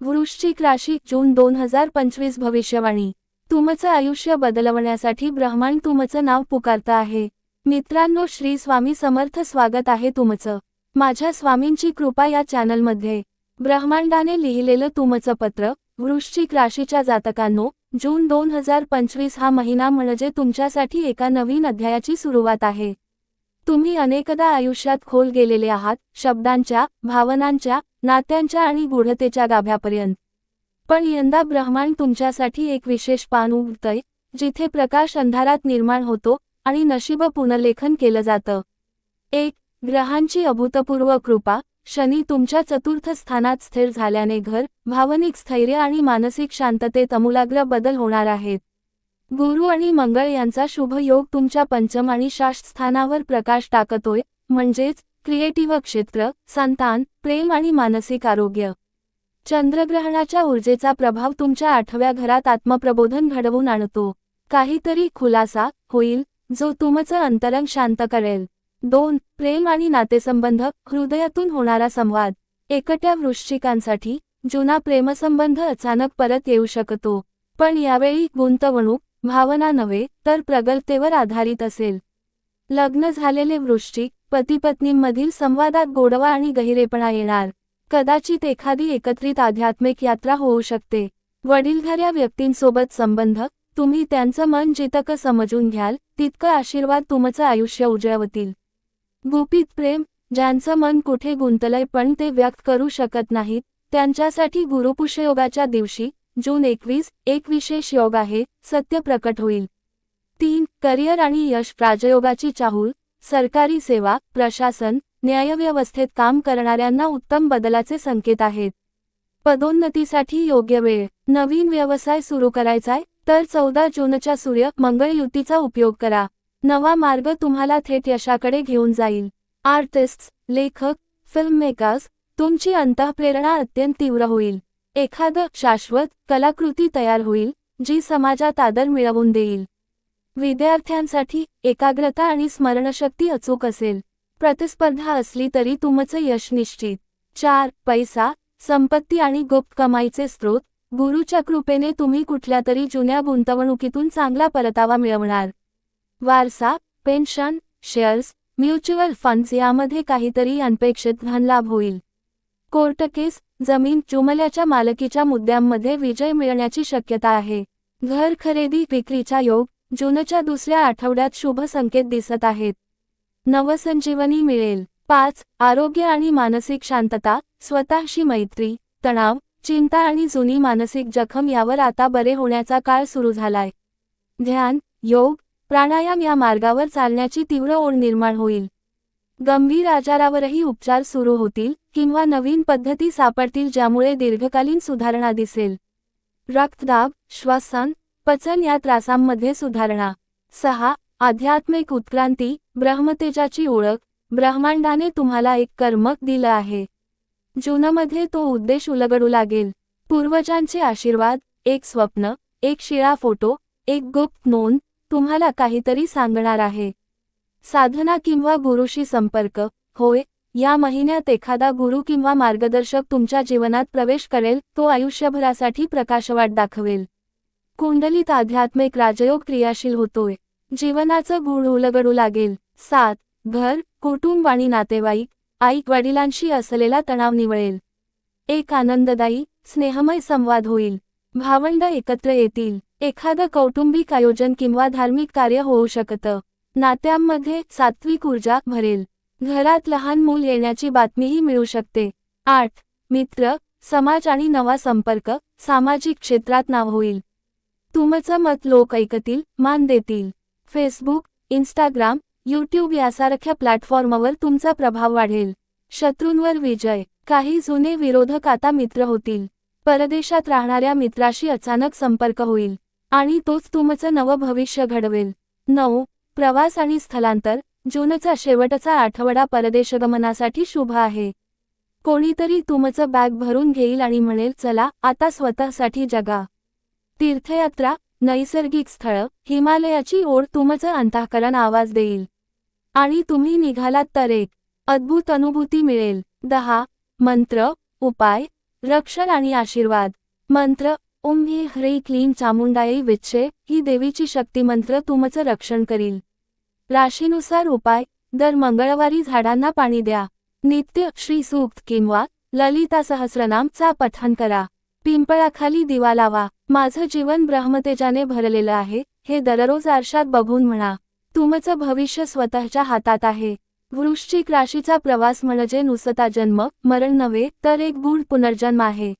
वृश्चिक राशी जून दोन हजार पंचवीस भविष्यवाणी. तुमचं आयुष्य बदलवण्यासाठी ब्रह्मांड तुमचं नाव पुकारतं आहे. मित्रांनो श्री स्वामी समर्थ स्वागत आहे तुमचं. माझ्या स्वामींची कृपा या चॅनलमध्ये. ब्रह्मांडाने लिहिलेलं तुमचं पत्र वृश्चिक राशीच्या जातकांनो जून दोन हजार पंचवीस हा महिना म्हणजे तुमच्यासाठी एका नवीन अध्यायाची सुरुवात आहे. तुम्ही अनेकदा आयुष्यात खोल गेलेले आहात शब्दांच्या भावनांच्या नात्यांच्या आणि गूढतेच्या गाभ्यापर्यंत. पण यंदा ब्रह्मांड तुमच्यासाठी एक विशेष पान उघडतंय जिथे प्रकाश अंधारात निर्माण होतो आणि नशीब पुनर्लेखन केलं जातं. एक ग्रहांची अभूतपूर्व कृपा शनी तुमच्या चतुर्थ स्थानात स्थिर झाल्याने घर भावनिक स्थैर्य आणि मानसिक शांततेत अमूलाग्र बदल होणार आहेत. गुरु आणि मंगळ यांचा शुभ योग तुमच्या पंचम आणि शासस्थानावर प्रकाश टाकतोय म्हणजेच क्रिएटिव्ह क्षेत्र संतान प्रेम आणि मानसिक आरोग्य. चंद्रग्रहणाच्या ऊर्जेचा प्रभाव तुमच्या आठव्या घरात आत्मप्रबोधन घडवून आणतो. काहीतरी खुलासा होईल जो तुमचं अंतरंग शांत करेल. दोन प्रेम आणि नातेसंबंध हृदयातून होणारा संवाद. एकट्या वृश्चिकांसाठी जुना प्रेमसंबंध अचानक परत येऊ शकतो. पण यावेळी गुंतवणूक भावना नव्हे तर प्रगल्भतेवर आधारित असेल. लग्न झालेले वृश्चिक पतीपत्नींमधील संवादात गोडवा आणि गहिरेपणा येणार. कदाचित एखादी एकत्रित आध्यात्मिक यात्रा होऊ शकते. वडीलधाऱ्या व्यक्तींसोबत संबंध तुम्ही त्यांचं मन जितकं समजून घ्याल तितकं आशीर्वाद तुमचं आयुष्य उजळवतील. गुपित प्रेम ज्यांचं मन कुठे गुंतलंय पण ते व्यक्त करू शकत नाहीत त्यांच्यासाठी गुरुपुषयोगाच्या दिवशी जून एकवीस एक विशेष योग आहे सत्य प्रकट होईल. तीन करिअर आणि यश प्राजयोगाची चाहूल सरकारी सेवा प्रशासन न्यायव्यवस्थेत काम करणाऱ्यांना उत्तम बदलाचे संकेत आहेत. पदोन्नतीसाठी योग्य वेळ नवीन व्यवसाय सुरू करायचाय तर चौदा जूनच्या सूर्य मंगळ युतीचा उपयोग करा. नवा मार्ग तुम्हाला थेट यशाकडे घेऊन जाईल. आर्टिस्ट्स लेखक फिल्ममेकर्स तुमची अंतःप्रेरणा अत्यंत तीव्र होईल. एखादं शाश्वत कलाकृती तयार होईल जी समाजात आदर मिळवून देईल. विद्यार्थ्यांसाठी एकाग्रता आणि स्मरणशक्ती अचूक असेल. प्रतिस्पर्धा असली तरी तुमचं यश निश्चित. चार पैसा संपत्ती आणि गुप्त कमाईचे स्रोत. गुरुच्या कृपेने तुम्ही कुठल्या तरी जुन्या गुंतवणुकीतून चांगला परतावा मिळवणार. वारसा पेन्शन शेअर्स म्युच्युअल फंड्स यामध्ये काहीतरी अनपेक्षित धनलाभ होईल. कोर्ट केस जमीन जुमल्याच्या मालकीच्या मुद्द्यांमध्ये विजय मिळण्याची शक्यता आहे. घर खरेदी विक्रीचा योग जूनच्या दुसऱ्या आठवड्यात शुभ संकेत दिसत आहेत. नवसंजीवनी मिळेल. पाच आरोग्य आणि मानसिक शांतता स्वतःशी मैत्री तणाव चिंता आणि जुनी मानसिक जखम यावर आता बरे होण्याचा काळ सुरू झालाय. ध्यान योग प्राणायाम या मार्गावर चालण्याची तीव्र ओढ निर्माण होईल. गंभीर आजारावरही उपचार सुरू होतील किंवा नवीन पद्धती सापडतील ज्यामुळे दीर्घकालीन सुधारणा दिसेल. रक्तदाब श्वसन पचन या त्रासांमध्ये सुधारणा. सहा आध्यात्मिक उत्क्रांती ब्रह्मतेजाची ओळख. ब्रह्मांडाने तुम्हाला एक कर्मक दिलं आहे. जूनमध्ये तो उद्देश उलगडू लागेल. पूर्वजांचे आशीर्वाद एक स्वप्न एक शिळा फोटो एक गुप्त नोंद तुम्हाला काहीतरी सांगणार आहे. साधना किंवा गुरुशी संपर्क होय या महिन्यात एखादा गुरु किंवा मार्गदर्शक तुमच्या जीवनात प्रवेश करेल तो आयुष्यभरासाठी प्रकाशवाट दाखवेल. कुंडलीत आध्यात्मिक राजयोग क्रियाशील होतोय. जीवनाचं गुढ उलगडू लागेल. सात घर कुटुंब आणि नातेवाईक आई वडिलांशी असलेला तणाव निवळेल. एक आनंददायी स्नेहमय संवाद होईल. भावंड एकत्र येतील. एखादं कौटुंबिक आयोजन किंवा धार्मिक कार्य होऊ शकतं. नात्यांमध्ये सात्विक ऊर्जा भरेल. घरात लहान मूल येण्याची बातमीही मिळू शकते. आठ. मित्र समाज आणि नवा संपर्क सामाजिक क्षेत्रात नाव होईल. तुमचं मत लोक ऐकतील मान देतील. फेसबुक इंस्टाग्राम यूट्यूब यासारख्या प्लॅटफॉर्मवर तुमचा प्रभाव वाढेल. शत्रूंवर विजय. काही जुने विरोधक आता मित्र होतील. परदेशात राहणाऱ्या मित्राशी अचानक संपर्क होईल. आणि तोच तुमचं नवं भविष्य घडवेल. नऊ. प्रवास आणि स्थलांतर जूनचा शेवटचा आठवडा परदेशगमनासाठी शुभ आहे. कोणीतरी तुमचं बॅग भरून घेईल आणि म्हणेल चला आता स्वतःसाठी जगा. तीर्थयात्रा नैसर्गिक स्थळ हिमालयाची ओढ तुमचं अंतःकरण आवाज देईल. आणि तुम्ही निघालात तर एक अद्भुत अनुभूती मिळेल. दहा मंत्र उपाय रक्षण आणि आशीर्वाद. मंत्र ओम हे ह्रई क्लीन चामुंडाई विच्छे ही देवीची शक्ती मंत्र तुमचं रक्षण करील. राशीनुसार उपाय. दर मंगळवारी झाडांना पाणी द्या. नित्य श्री सूक्त किंवा ललिता सहस्रनामचा पठण करा. पिंपळाखाली दिवा लावा. माझं जीवन ब्रह्मतेजाने भरलेलं आहे. हे दररोज आरशात बघून म्हणा. तुमचं भविष्य स्वतःच्या हातात आहे. वृश्चिक राशीचा प्रवास म्हणजे नुसता जन्म मरण नव्हे तर एक गूढ पुनर्जन्म आहे.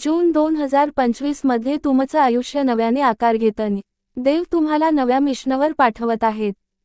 जून दोन हजार पंचवीसमध्ये तुमचं आयुष्य नव्याने आकार घेतन. देव तुम्हाला नव्या मिशनवर पाठवत आहेत.